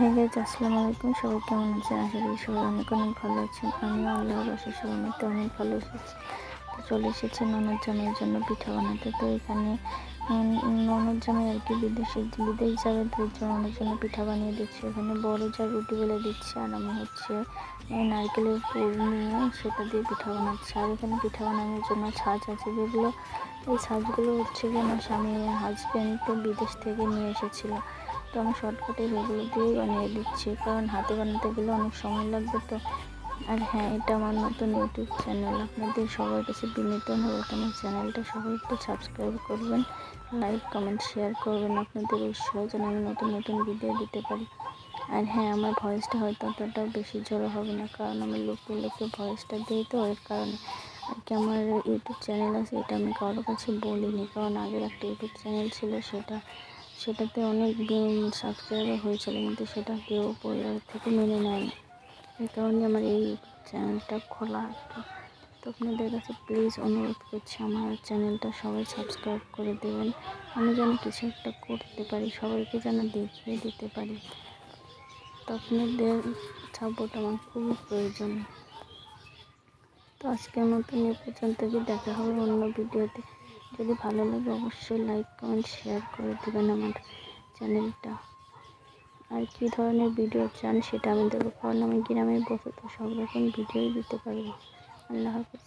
হ্যাঁ গাইজ আসসালামু আলাইকুম সবাই কেমন আছেন? আশা করি সবাই অনেক অনেক ভালো আছেন। আমি আল্লাহর আশা সবাই তো অনেক ভালো এসেছি তো চলে এসেছে ননদ জামের জন্য পিঠা বানাতে। তো এখানে ননদ জামাই আর কি বিদেশে, বিদেশ যাবে তো এর জন্য পিঠা বানিয়ে দিচ্ছে। এখানে বড় যা রুটি বেলে দিচ্ছে, আর আমি হচ্ছে নারকেলের পুর নিয়ে সেটা দিয়ে পিঠা বানাচ্ছে। আর এখানে পিঠা বানানোর জন্য ছাঁচ আছে। যেগুলো, এই ছাঁচগুলো হচ্ছে কি আমার স্বামী হাজব্যান্ড তো বিদেশ থেকে নিয়ে এসেছিল। তো আমি শর্টকাটে সেগুলো দিয়েই বানিয়ে দিচ্ছি, কারণ হাতে বানাতে গেলে অনেক সময় লাগবে তো। আর হ্যাঁ এটা আমার নতুন ইউটিউব চ্যানেল, আপনাদের সবার কাছে বিনীত অনুরোধ আমার চ্যানেলটা সবাই একটু সাবস্ক্রাইব করবেন লাইক কমেন্ট শেয়ার করবেন, আপনাদের উৎসাহ যেন আমি নতুন নতুন ভিডিও দিতে পারি। আর হ্যাঁ আমার ভয়েসটা হয়তো অতটা বেশি জোরে হবে না, কারণ আমি লোকে লোকে ভয়েসটা দিই তো, এর কারণে। আর কি আমার ইউটিউব চ্যানেল আছে, এটা আমি কারোর কাছে বলিনি, কারণ আগের একটা ইউটিউব চ্যানেল ছিল সেটা সেটাতে অনেক সাবস্ক্রাইবার হয়েছিল, কিন্তু সেটা কেউ পরিবার থেকে মেনে নেয়নি। এই কারণে আমার এই চ্যানেলটা খোলা। তো আপনাদের কাছে প্লিজ অনুরোধ করছি, আমার চ্যানেলটা সবাই সাবস্ক্রাইব করে দেবেন। আমি যেন কিছু একটা করতে পারি, সবাইকে যেন দেখিয়ে দিতে পারি। তো আপনাদের সাপোর্ট আমার খুবই প্রয়োজন। তো আজকের মতন এ পর্যন্ত কি দেখা হবে অন্য ভিডিওতে যদি ভালো লাগে অবশ্যই লাইক কমেন্ট শেয়ার করে দেবেন আমার চ্যানেলটা আর কি ধরনের ভিডিও চান সেটা আমি দেবো কারণ আমি গ্রামে বসে তো সব রকম ভিডিওই দিতে পারব আল্লাহ হাফিজ।